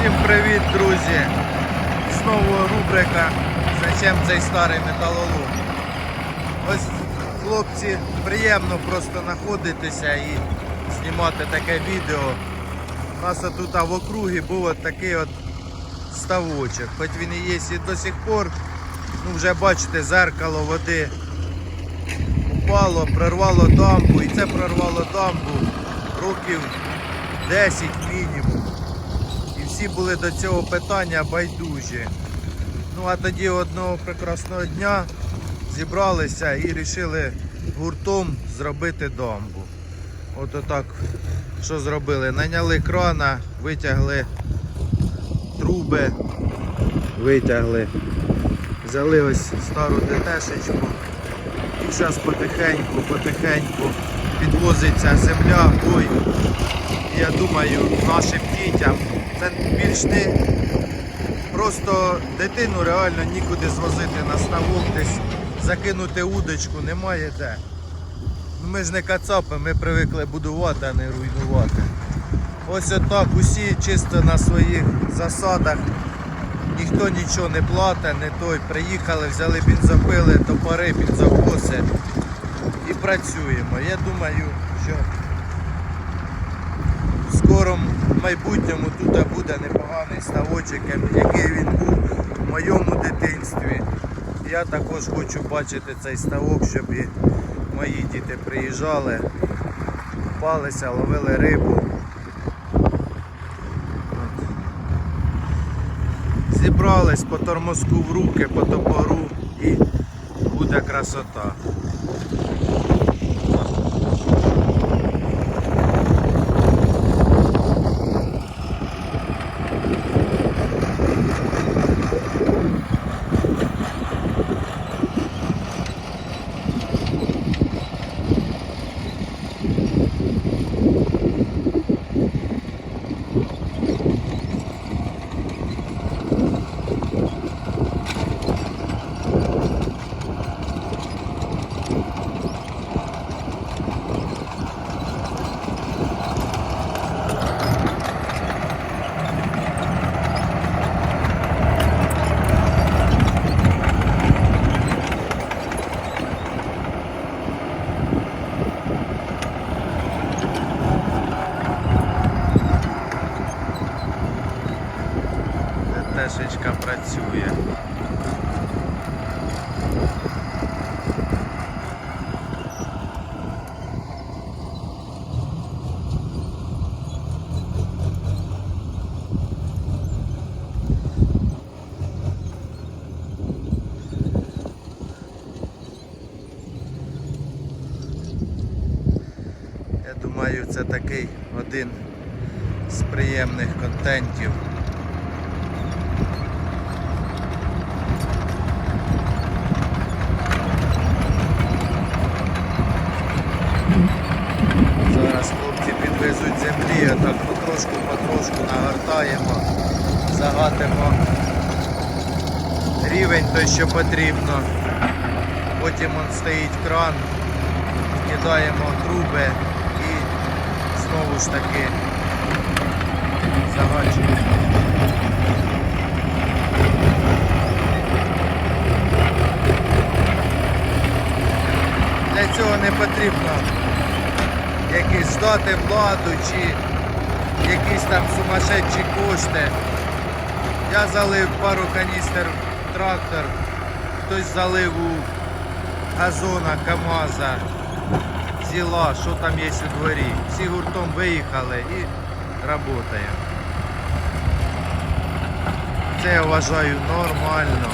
Всім привіт, друзі! Знову рубрика Зачем цей старий металолом? Ось хлопці, приємно просто знаходитися і знімати таке відео. У нас тут в округі був такий от ставочок. Хоч він і є і до сих пор, ну вже бачите, зеркало води упало, прорвало дамбу, і це прорвало дамбу років 10 мінімум. Всі були до цього питання байдужі. Ну а тоді одного прекрасного дня зібралися і вирішили гуртом зробити дамбу. От отак, що зробили? Наняли крана, витягли труби, витягли, взяли ось стару ДТшечку і зараз потихеньку, потихеньку підвозиться земля. Ой, я думаю, нашим дітям це більш не просто дитину реально нікуди звозити на ставок, десь закинути удочку, немає де. Ну, Ми ж не кацапи, ми привикли будувати, а не руйнувати. Ось отак усі чисто на своїх засадах. Ніхто нічого не платить, не той. Приїхали, взяли бензопили, топори, бензокоси і працюємо. Я думаю, що в майбутньому тут буде непоганий ставочок, який він був в моєму дитинстві. Я також хочу бачити цей ставок, щоб і мої діти приїжджали, купалися, ловили рибу. Зібрались по тормозку в руки, по топору і буде красота. Працює. Думаю, це такий один з приємних контентів. Зараз підвезуть землі, так потрошку-потрошку нагортаємо, загатимо рівень той, що потрібно. Потім он стоїть кран, кидаємо труби і знову ж таки загачуємо. Для цього не потрібно якісь здати владу чи якісь там сумасшедші кошти. Я залив пару каністр в трактор, хтось залив у газона КАМАЗа, зіла, що там є у дворі. Всі гуртом виїхали і працюємо. Це я вважаю нормально.